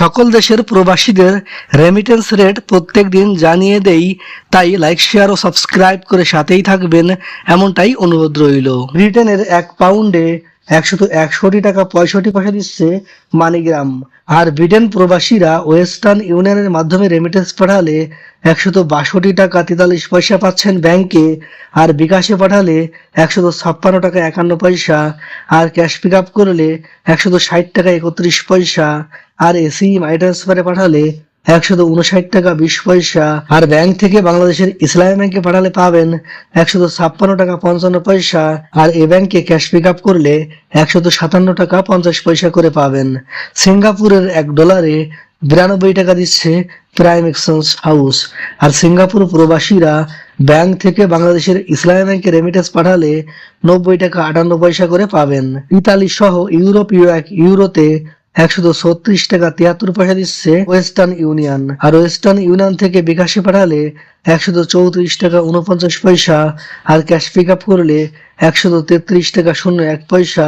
সকল দেশের প্রবাসীদের রেমিটেন্স রেট প্রত্যেক দিন জানিয়ে দেই, তাই লাইক শেয়ার ও সাবস্ক্রাইব করে সাথেই থাকবেন, এমনটাই অনুরোধ রইল। ব্রিটেনের এক পাউন্ডে একশত একষট্টি টাকা পঁয়ষট্টি পয়সা দিচ্ছে মানিগ্রাম। আর ব্রিটেন প্রবাসীরা ওয়েস্টার্ন ইউনিয়নের মাধ্যমে রেমিটেন্স পাঠালে একশত বাষট্টি টাকা তেতাল্লিশ পয়সা পাচ্ছেন ব্যাংকে আর বিকাশে পাঠালে একশত ছাপ্পান্ন টাকা একান্ন পয়সা, আর ক্যাশ পিক আপ করলে একশত ষাট টাকা একত্রিশ পয়সা, আর এসি মাই ট্রান্সফারে পাঠালে একশত উনষাট টাকা বিশ পয়সা। আর ব্যাংক থেকে বাংলাদেশের ইসলামী ব্যাংকে পাঠালে পাবেন একশত ছাপ্পান্ন টাকা পঞ্চান্ন পয়সা। আর এ ব্যাংকে ক্যাশ পিক আপ করলে একশত সাতান্ন টাকা পঞ্চাশ পয়সা করে পাবেন। সিঙ্গাপুরের এক ডলারে বিরানব্বই টাকা দিচ্ছে প্রাইম এক্সচেঞ্জ হাউস আর সিঙ্গাপুর প্রবাসীরা ব্যাংক থেকে বাংলাদেশের ইসলামী ব্যাংকে রেমিটেন্স পাঠালে নব্বই টাকা আটান্ন পয়সা করে পাবেন। ইতালি সহ ইউরোপীয় এক ইউরোতে একশত ছত্রিশ টাকা তিয়াত্তর পয়সা দিচ্ছে ওয়েস্টার্ন ইউনিয়ন। আর ওয়েস্টার্ন ইউনিয়ন থেকে বিকাশে পাঠালে একশত চৌত্রিশ টাকা উনপঞ্চাশ পয়সা, আর ক্যাশ পিক আপ করলে একশত তেত্রিশ টাকা শূন্য এক পয়সা,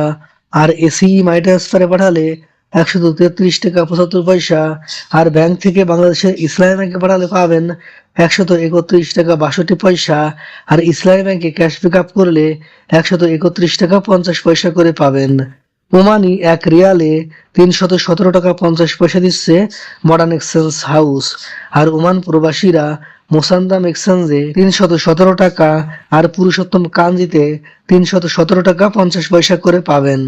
আর এসি মাই ট্রান্সফারে পাঠালে একশত তেত্রিশ টাকা পঁচাত্তর পয়সা, আর ব্যাংক থেকে বাংলাদেশের ইসলামী ব্যাংকে পাঠালে পাবেন একশত একত্রিশ টাকা বাষট্টি পয়সা, আর ইসলামী ব্যাংকে ক্যাশ পিক আপ করলে একশত একত্রিশ টাকা পঞ্চাশ পয়সা করে পাবেন। ওমানি এক রিয়ালে তিনশত সতেরো টাকা পঞ্চাশ পয়সা দিচ্ছে মডার্ন এক্সচেঞ্জ হাউস আর ওমান প্রবাসীরা মোসান্দাম এক্সচেঞ্জে তিনশত সতেরো টাকা আর পুরুষোত্তম কাঞ্জিতে তিনশত সতেরো টাকা পঞ্চাশ পয়সা করে পাবেন।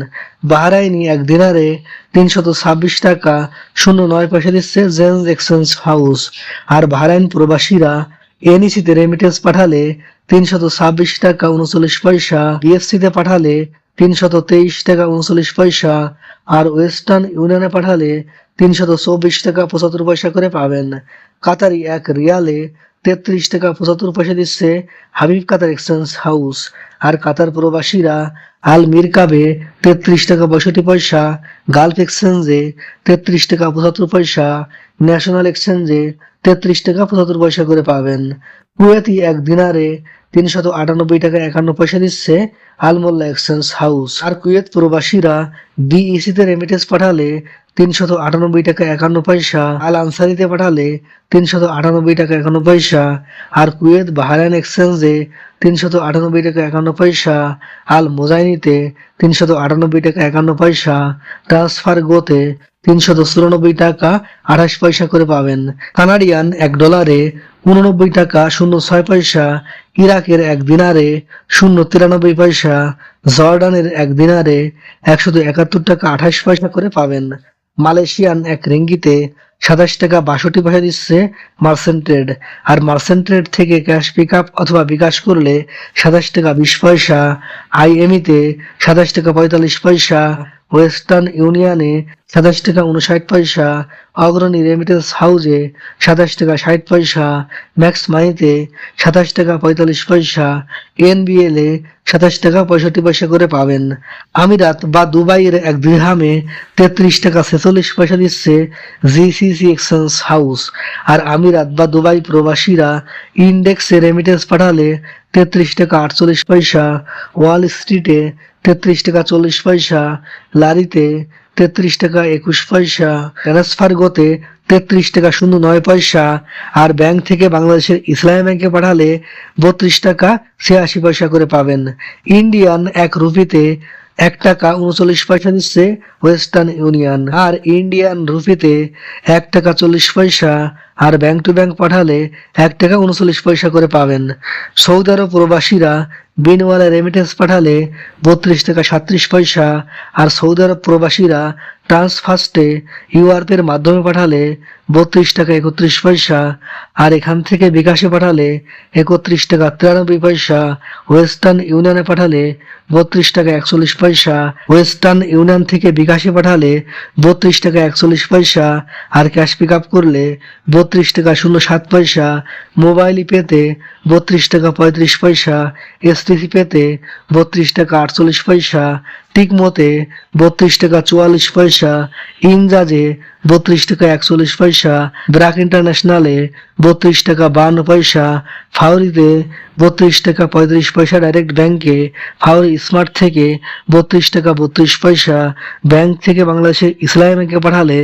বাহারাইনি এক দিনারে তিনশত ছাব্বিশ টাকা শূন্য নয় পয়সা দিচ্ছে জেন্স এক্সচেঞ্জ হাউস আর বাহারাইন প্রবাসীরা এনইসিতে রেমিটেন্স পাঠালে তিনশত ছাব্বিশ টাকা উনচল্লিশ পয়সা বিএফসিতে পাঠালে তিনশত তেইশ টাকা উনচল্লিশ পয়সা, আর ওয়েস্টার্ন ইউনিয়নে পাঠালে তিনশত চব্বিশ টাকা পঁচাত্তর পয়সা করে পাবেন। কাতারি এক রিয়ালে তেত্রিশ টাকা পঁচাত্তর পয়সা দিচ্ছে হাবিব কাতার এক্সচেঞ্জ হাউস। আর কাতার প্রবাসীরা আল মিরকাবে তেত্রিশ টাকা পঁয়ষট্টি পয়সা, গালফ এক্সচেঞ্জে তেত্রিশ টাকা পঁচাত্তর পয়সা, ন্যাশনাল এক্সচেঞ্জে তেত্রিশ টাকা পঁচাত্তর পয়সা করে পাবেন। কুয়েতি এক দিনারে তিনশত আটানব্বই টাকা একান্ন পয়সা দিচ্ছে আলমোল্লা এক্সচেঞ্জ হাউস। আর কুয়েত প্রবাসীরা ডিইসিতে রেমিটেন্স পাঠালে তিনশত আটানব্বই টাকা একান্ন পয়সা, আল আনসারিতে পাঠালে তিনশত আটানব্বই টাকা একান্ন পয়সা। আর কুয়েত বাহারান এক্সচেঞ্জে তিনশত আটানব্বই টাকা একান্ন পয়সা। আল মোজাইনিতে তিনশত আটানব্বই টাকা একান্ন পয়সা। ট্রান্সফার গোতে তিনশত চুরানব্বই টাকা আঠাশ পয়সা করে পাবেন। কানাডিয়ান এক ডলারে উননব্বই টাকা শূন্য ছয় পয়সা। ইরাকের এক দিনারে শূন্য তিরানব্বই পয়সা। জর্ডানের এক দিনারে একশত একাত্তর টাকা আঠাশ পয়সা করে পাবেন। মালয়েশিয়ান এক রিঙ্গিতে সাতাশ টাকা বাষট্টি পয়সা দিচ্ছে মার্সেন্ট ট্রেড। আর মার্সেন্ট ট্রেড থেকে ক্যাশ পিক আপ অথবা বিকাশ করলে সাতাশ টাকা বিশ পয়সা, আইএমইতে সাতাশ টাকা পঁয়তাল্লিশ পয়সা ওয়েস্টার্ন ইউনিয়নে সাতাশ টাকা উনষাট পয়সা, অগ্রণী রেমিটেন্স হাউজে সাতাশ টাকা ষাট পয়সা, ম্যাক্স মানিতে সাতাশ টাকা পঁয়তাল্লিশ পয়সা, এনবিএল এ সাতাশ টাকা পঁয়ষট্টি পয়সা করে পাবেন। আমিরাত বা দুবাইয়ের এক দিরহামে তেত্রিশ টাকা ছেচল্লিশ পয়সা দিচ্ছে জিসিসি এক্সচেঞ্জ হাউস। আর আমিরাত বা দুবাই প্রবাসীরা ইন্ডেক্সে রেমিটেন্স পাঠালে তেত্রিশ টাকা আটচল্লিশ পয়সা, ওয়াল স্ট্রিটে তেত্রিশ টাকা চল্লিশ পয়সা, লারিতে তেত্রিশ টাকা একুশ পয়সা ট্রান্সফারগোতে তেত্রিশ টাকা শূন্য নয় পয়সা, আর ব্যাংক থেকে বাংলাদেশের ইসলামী ব্যাংকে পাঠালে বত্রিশ টাকা ছিয়াশি পয়সা করে পাবেন। ইন্ডিয়ান এক রুপিতে এক টাকা উনচল্লিশ পয়সা দিচ্ছে ওয়েস্টার্ন ইউনিয়ন, আর ইন্ডিয়ান রুপিতে এক টাকা চল্লিশ পয়সা, আর ব্যাংক টু ব্যাংক পাঠালে এক টাকা উনচল্লিশ পয়সা করে পাবেন। সৌদি আরব প্রবাসীরা বিনওয়ালা রেমিটেন্স পাঠালে বত্রিশ টাকা সাত্রিশ পয়সা, আর সৌদি আরব প্রবাসীরা ট্রান্সফার্স্টে ইউআরপের মাধ্যমে পাঠালে বত্রিশ টাকা একত্রিশ পয়সা, আর এখান থেকে বিকাশে পাঠালে একত্রিশ টাকা তিরানব্বই পয়সা ওয়েস্টার্ন ইউনিয়নে পাঠালে বত্রিশ টাকা একচল্লিশ পয়সা ওয়েস্টার্ন ইউনিয়ন থেকে বিকাশে পাঠালে বত্রিশ টাকা একচল্লিশ পয়সা, আর ক্যাশ পিক আপ করলে বত্রিশ টাকা শূন্য সাত পয়সা মোবাইল পেতে বত্রিশ টাকা পঁয়ত্রিশ পয়সা এসটিসি পেতে বত্রিশ টাকা আটচল্লিশ পয়সা টিকমতে বত্রিশ টাকা চুয়াল্লিশ পয়সা ইনজাজে বত্রিশ টাকা একচল্লিশ পয়সা। ব্রাক ইন্টারন্যাশনালে বত্রিশ টাকা বান্ন পয়সা। ফাউরিতে বত্রিশ টাকা পঁয়ত্রিশ পয়সা ডাইরেক্ট ব্যাংকে ফাউরি স্মার্ট থেকে বত্রিশ টাকা বত্রিশ পয়সা। ব্যাংক থেকে বাংলাদেশের ইসলামী ব্যাংকে পাঠালে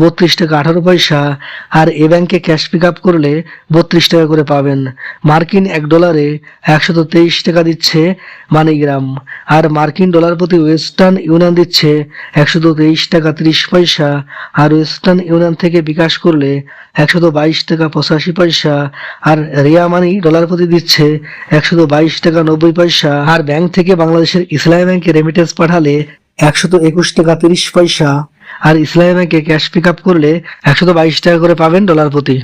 বত্রিশ টাকা আঠারো পয়সা। আর এ ব্যাংকে ক্যাশ পিক আপ করলে বত্রিশ টাকা করে পাবেন। মার্কিন এক ডলারে একশত তেইশ টাকা দিচ্ছে মানিগ্রাম আর মার্কিন ডলার প্রতি ওয়েস্টার্ন ইউনিয়ন দিচ্ছে একশত তেইশ টাকা ত্রিশ পয়সা। আর ওয়েস্টার্ন ইউনিয়ন থেকে বিকাশ করলে একশত বাইশ টাকা পঁচাশি পয়সা, আর রিয়া মানি ডলার প্রতি দিচ্ছে একশত বাইশ টাকা নব্বই পয়সা। আর ব্যাংক থেকে বাংলাদেশের ইসলামী ব্যাংকে রেমিটেন্স পাঠালে একশত একুশ টাকা তিরিশ পয়সা। আর ইসলামী ব্যাংকে ক্যাশ পিক আপ করলে একশত বাইশ টাকা করে পাবেন ডলার প্রতি।